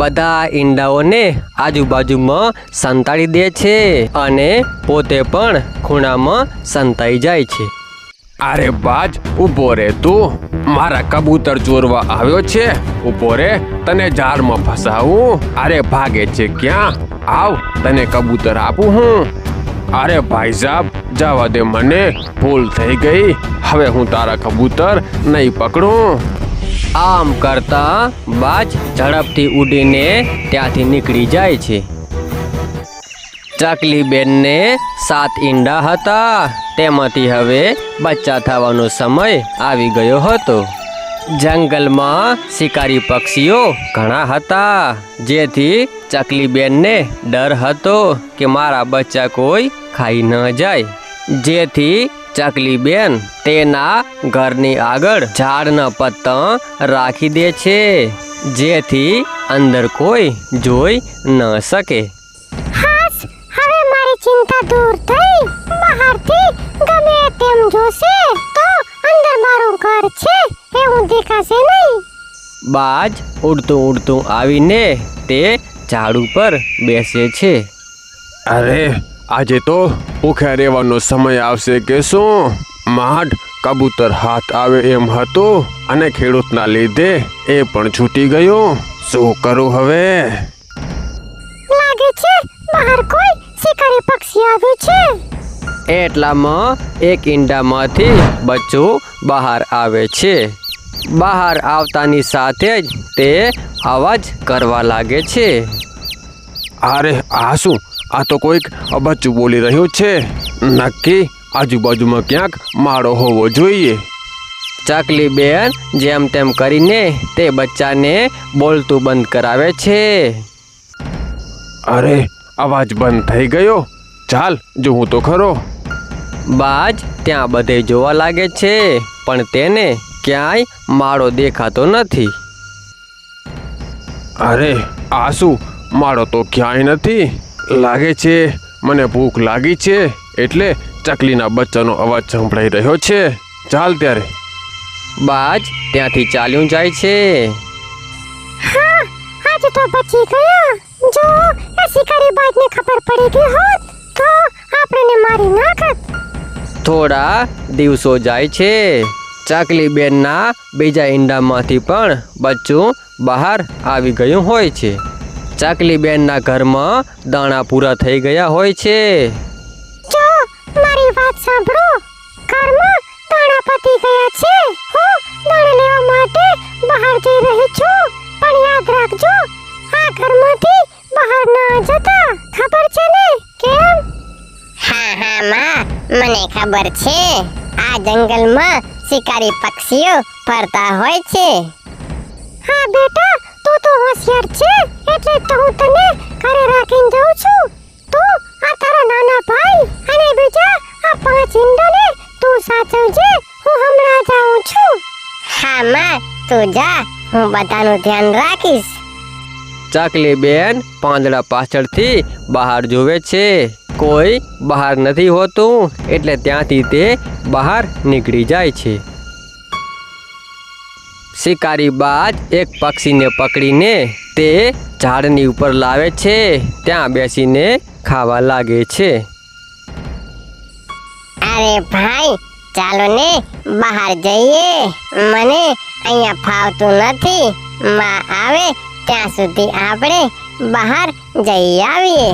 બધા ઈંડાઓને આજુબાજુમાં સંતાડી દે છે અને પોતે પણ ખૂણામાં સંતાઈ જાય છે. અરે બાજ ઊભો રે તું. મારા કબૂતર ચોરવા આવ્યો છે. ઊભો રે, તને ઝાડમાં ફસાવું. અરે ભાગે છે ક્યાં? આવ, તને કબૂતર આપું હું. અરે ભાઈ સાહેબ જવા દે મને. ભૂલ થઈ ગઈ. હવે હું તારા કબૂતર નહીં પકડું. આમ કરતા બાજ ઝડપથી ઉડીને ત્યાંથી નીકળી જાય છે. ચકલી બેનને સાત ઈંડા હતા. તેમાંથી હવે બચ્ચા થવાનો સમય આવી ગયો હતો. જંગલમાં શિકારી પક્ષીઓ ઘણા હતા, જેથી ચકલી બેનને ડર હતો કે મારા બચ્ચા કોઈ ખાઈ ન જાય. જેથી ચકલી બેન તેના ઘરની આગળ ઝાડના પત્તા રાખી દે છે જેથી અંદર કોઈ જોઈ ન શકે. હાસ હવે મારી ચિંતા દૂર થઈ. બહારથી ગમે તેમ જોશે તો અંદર મારું ઘર છે એવું દેખાશે નહીં. બાજ ઉડતું ઉડતું આવીને તે ઝાડ ઉપર બેસે છે. અરે આજે તો ભૂખ્યા રહેવાનો સમય આવશે કે શું? માઢ કબૂતર હાથ આવે એમ હતું અને ખેડૂતના લીધે એ પણ છૂટી ગયું. શું કરું હવે? લાગે છે બહાર કોઈ શિકારી પક્ષી આવ્યું છે. એટલામાં એક ઈંડામાંથી બચ્ચું બહાર આવે છે. બહાર આવતાની સાથે જ તે અવાજ કરવા લાગે છે. અરે આ શું? આ તો કોઈક બચ્ચું બોલી રહ્યું છે. નક્કી આજુબાજુમાં ક્યાંક માળો હોવો જોઈએ. ચકલી બેન જેમ તેમ કરીને તે બચ્ચાને બોલતું બંધ કરાવે છે. અરે અવાજ બંધ થઈ ગયો. ચાલ જોઉં તો ખરો. બાજ ત્યાં બધે જોવા લાગે છે પણ તેને ક્યાંય માળો દેખાતો નથી. અરે આ શું? માળો તો ક્યાંય નથી. લાગે છે? મને ભૂખ લાગી છે એટલે ચકલીના બચ્ચાનો અવાજ સંભળાઈ રહ્યો છે. ચાલ ત્યારે. બાજ ત્યાંથી ચાલ્યું જાય છે. હા આજે તો બચી ગયા. જો આ શિકારી બાજને ખબર પડી ગઈ હોત તો આપણને મારી નાખત. થોડા દિવસો જાય છે. ચકલી બેનના બીજા ઈંડામાંથી પણ બચ્ચું બહાર આવી ગયું હોય છે. ચકલી બેનના ઘરમાં દાણા પૂરા થઈ ગયા હોય છે. જો મારી વાત સાંભળો. ઘરમાં દાણા પતી ગયા છે. હું દાણા લેવા માટે બહાર જઈ રહી છું. પણ યાદ રાખજો આ ઘરમાંથી બહાર ના જતા ખબર છે ને? કેમ? હા હા માં. મને ખબર છે. આ જંગલમાં શિકારી પક્ષીઓ ફરતા હોય છે. હા બેટા તું તો હોશિયાર છે એટલે તો હું તને ઘરે રાખીને જાઉં છું. તું આ તારા નાના ભાઈ અને બીજા આ પાંચ ઈંડાને તું સાચવજે હું હમણાં જાઉં છું. હા માં તું જા હું બધાનું ધ્યાન રાખીશ. ચકલી બેન પાંદડા પાછળથી બહાર જોવે છે. કોઈ બહાર નથી હોતું એટલે ત્યાંથી તે બહાર નીકળી જાય છે. શિકારી બાજ એક પક્ષીને પકડીને તે ઝાડની ઉપર લાવે છે. ત્યાં બેસીને ખાવા લાગે છે. અરે ભાઈ, ચાલો ને બહાર જઈએ. મને અહીંયા ફાવતું નથી. માં આવે ત્યાં સુધી આપણે બહાર જઈ આવીએ.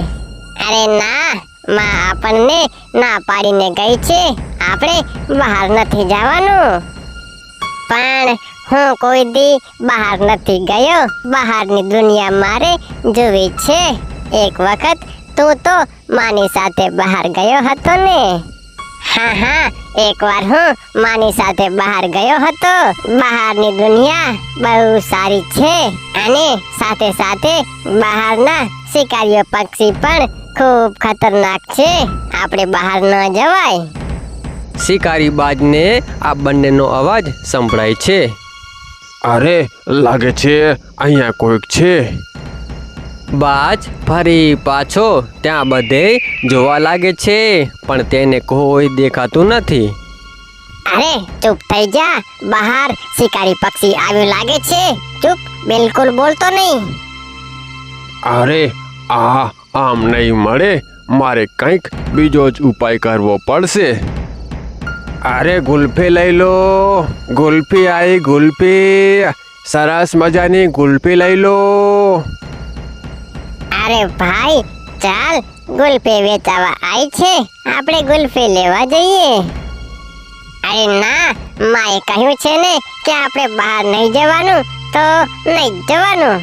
અરે ના, માં આપણને ના પાડીને ગઈ છે. આપણે બહાર નથી જવાનું. પણ હું કોઈ દી બહાર નથી ગયો. બહારની દુનિયા મારે જોવી છે. એક વખત તું તો માની સાથે બહાર ગયો હતો ને. હા હા, એકવાર હું માની સાથે બહાર ગયો હતો. બહારની દુનિયા બહુ સારી છે અને સાથે સાથે બહારના શિકારીઓ પક્ષી પણ ખૂબ ખતરનાક છે. આપણે બહાર ન જવાય. શિકારી બાજને આ બંનેનો અવાજ સંભળાય છે. અરે લાગે છે અહીંયા કોઈક છે. બાજ ફરી પાછો. ત્યાં બધે જોવા લાગે છે પણ તેને કોઈ દેખાતું નથી. અરે ચૂપ થઈ જા. બહાર શિકારી પક્ષી આવ્યું લાગે છે. ચૂપ બિલકુલ બોલતો નહીં. અરે આ આમ નહીં મળે. મારે કંઈક બીજો જ ઉપાય કરવો પડશે. અરે ગુલ્ફી લઈ લો. ગુલ્ફી આવી ગુલ્ફી. સરસ મજાની ગુલ્ફી લઈ લો. અરે ભાઈ ચાલ ગુલ્ફી વેચાવા આવી છે. આપણે ગુલ્ફી લેવા જઈએ. અરે ના માએ કહ્યું છે ને કે આપણે બહાર નહીં જવાનું તો નહીં જવાનું.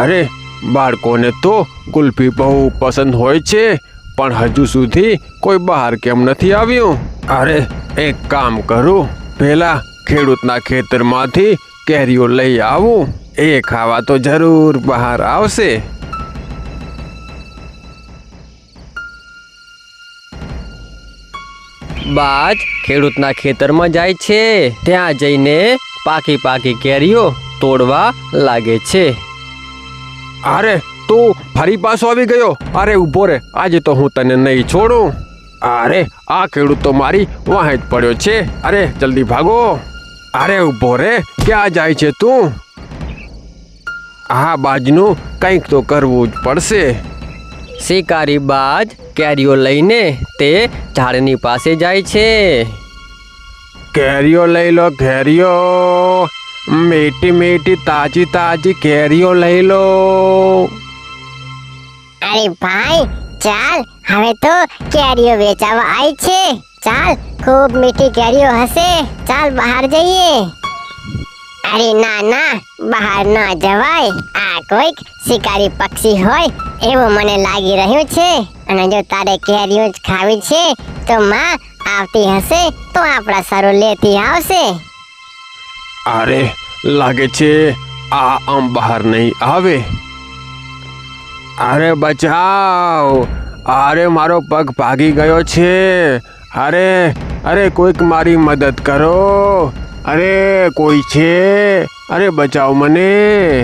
અરે બાળકોને તો ગુલ્ફી બહુ પસંદ હોય છે. પણ હજુ સુધી કોઈ બહાર કેમ નથી આવ્યું? અરે એક કામ કરું. પેલા ખેડૂતના ખેતરમાંથી કેરીઓ લઈ આવું. એ ખાવા તો જરૂર બહાર આવશે. બાજ ખેડૂતના ખેતરમાં જાય છે. ત્યાં જઈને પાકી પાકી કેરીઓ તોડવા લાગે છે. અરે તું ફરી પાછો આવી ગયો? અરે ઊભો રે, આજે તો હું તને નહીં છોડું. અરે, આ ખેડૂત તો મારી વાહે જ પડ્યો છે. અરે, જલ્દી ભાગો. અરે ઊભો રે, ક્યાં જાય છે તું? આ બાજનું કંઈક તો કરવું જ પડશે. શિકારી બાજ કેરીઓ લઈને તે ઝાડની પાસે જાય છે. કેરીઓ લઈ લો, કેરીઓ. મીઠી મીઠી તાજી તાજી કેરીઓ લઈ લો. અરે ભાઈ, ચાલ, હવે તો કેરીઓ વેચાવા આવી છે. ચાલ, ખૂબ મીઠી કેરીઓ હશે. ચાલ, બહાર જઈએ. અરે ના ના, બહાર ના જવાય. આ કોઈક શિકારી પક્ષી હોય એવું મને લાગી રહ્યું છે. અને જો તારે કેરીઓ જ ખાવી છે, તો માં આવતી હશે, તો આપણા સરો લેતી આવશે. અરે, લાગે છે આ આમ બહાર નહીં આવે. અરે બચાવ! અરે, મારો પગ ભાગી ગયો છે. અરે અરે, કોઈક મારી મદદ કરો. અરે, કોઈ છે? અરે, બચાવ મને.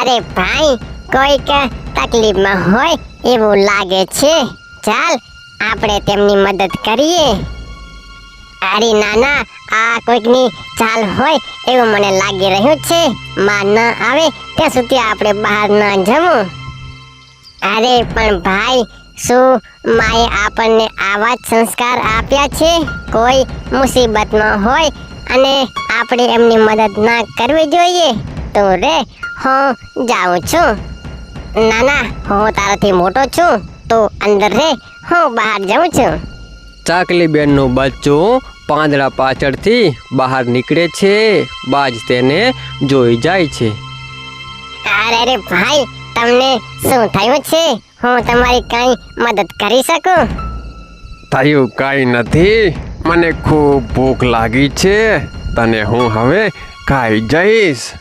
અરે ભાઈ, કોઈક તકલીફમાં હોય એવું લાગે છે. ચાલ, આપણે તેમની મદદ કરીએ. અરે નાના, આ કોઈકની ચાલ હોય એવું મને લાગી રહ્યું છે. માં ન આવે, ત્યાં સુધી આપણે બહાર ન જવું અરે, પણ ભાઈ, શું માએ આપણને આવા જ સંસ્કાર આપ્યા છે? કોઈ મુસીબતમાં હોય અને આપણે એમની મદદ ના કરવી જોઈએ, તો રે, હું જાઉં છું. ના ના હું તારાથી મોટો છું, તો અંદર રે, હું બહાર જાઉં છું. ચાકલી બેનનું બચ્ચું પાંદડા પાછળથી બહાર નીકળે છે. બાજ તેને જોઈ જાય છે. અરે અરે ભાઈ તમને શું થયું છે? હું તમારી કઈ મદદ કરી શકું? થયું કઈ નથી. મને ખૂબ ભૂખ લાગી છે. તને હું હવે ખાઈ જઈશ.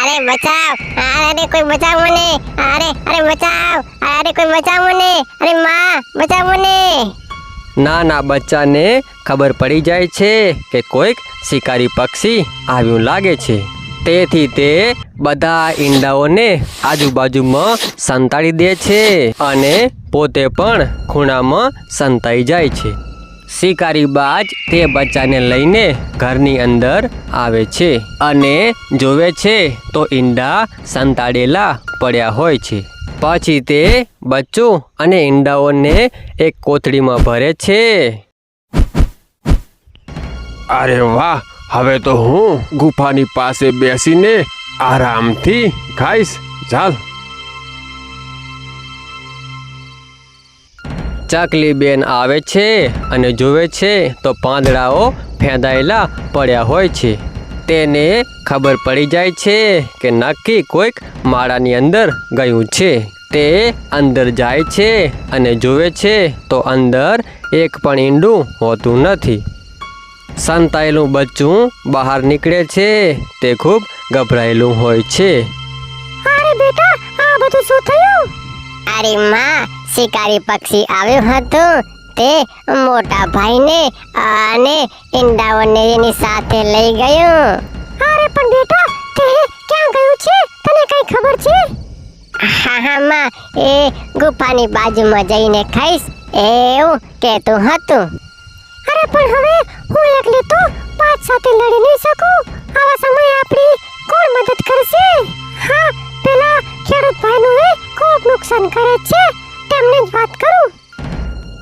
અરે બચાવ. અરે કોઈ બચાવ મને. અરે અરે બચાવ. અરે કોઈ બચાવ મને. અરે માં બચાવ મને. નાના બચ્ચાને ખબર પડી જાય છે કે કોઈક શિકારી પક્ષી આવ્યું લાગે છે. તેથી તે બધા ઈંડાઓને આજુબાજુમાં સંતાડી દે છે અને પોતે પણ ખૂણામાં સંતાઈ જાય છે. શિકારી બાજ તે બચ્ચાને લઈને ઘરની અંદર આવે છે અને જોવે છે તો ઈંડા સંતાડેલા પડ્યા હોય છે. પછી તે બચ્ચું અને ઈંડાઓને એક કોથળીમાં ભરે છે. અરે વાહ હવે તો હું ગુફાની પાસે બેસીને આરામથી ખાઈશ. ચાલ. ચકલી બેન આવે છે અને જોવે છે તો પાંદડાઓ ફેંદાયેલા પડ્યા હોય છે. તેને ખબર પડી જાય છે કે નક્કી કોઈક માળાની અંદર ગયું છે. તે અંદર જાય છે અને જુએ છે તો અંદર એક પણ ઈંડું હોતું નથી. સંતાયેલું બચ્ચું બહાર નીકળે છે. તે ખૂબ ગભરાયેલું હોય છે. અરે બેટા આ બધું શું થયું? અરે માં શિકારી પક્ષી આવ્યું હતું. તે મોટા ભાઈને અને ઈંડાઓને એની સાથે લઈ ગયું. અરે પણ બેટા તે ક્યાં ગયું છે? તને કઈ ખબર છે? હા હા માં એ ગુફાની બાજુમાં જઈને ખાઈશ. એવું કહેતું હતું. અરે પણ હવે હું એકલી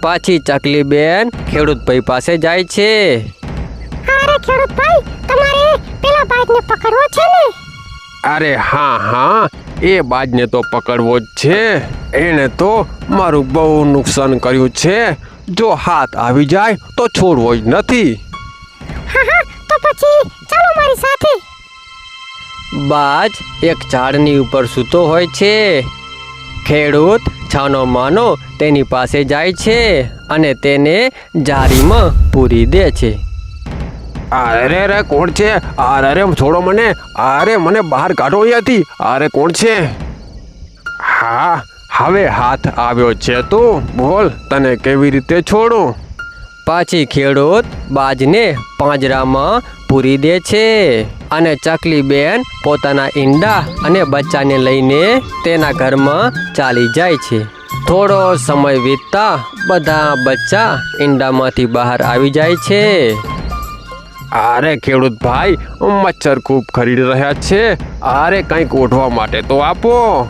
પાછી ચકલી બેન ખેડૂત ભાઈ પાસે જાય છે. અરે ખેડૂત ભાઈ તમારે પેલા બાજને પકડવો છે ને? અરે હા હા એ બાજને તો પકડવો જ છે. એણે તો મારું બહુ નુકસાન કર્યું છે. જો હાથ આવી જાય તો છોડવો જ નથી. હા હા તો પછી ચાલો મારી સાથે. બાજ એક ઝાડની ઉપર સૂતો હોય છે. ખેડૂત છાનો માનો તેની પાસે જાય છે અને તેને જારીમાં પૂરી દે છે. અરે રે કોણ છે? અરે રે છોડો મને. અરે મને બહાર કાઢો અહીંયાથી. અરે કોણ છે? હા હવે હાથ આવ્યો છે તું બોલ તને કેવી રીતે છોડું? પાછી ખેડૂત બાજને પાંજરામાં પૂરી દે છે અને ચકલી બેન પોતાના ઈંડા અને બચ્ચાને લઈને તેના ઘરમાં ચાલી જાય છે. થોડો સમય વીતતા બધા બચ્ચા ઈંડામાંથી બહાર આવી જાય છે. અરે ખેડૂત ભાઈ, મચ્છર ખૂબ ખરીદ રહ્યા છે. અરે કંઈક ઓઢવા માટે તો આપો.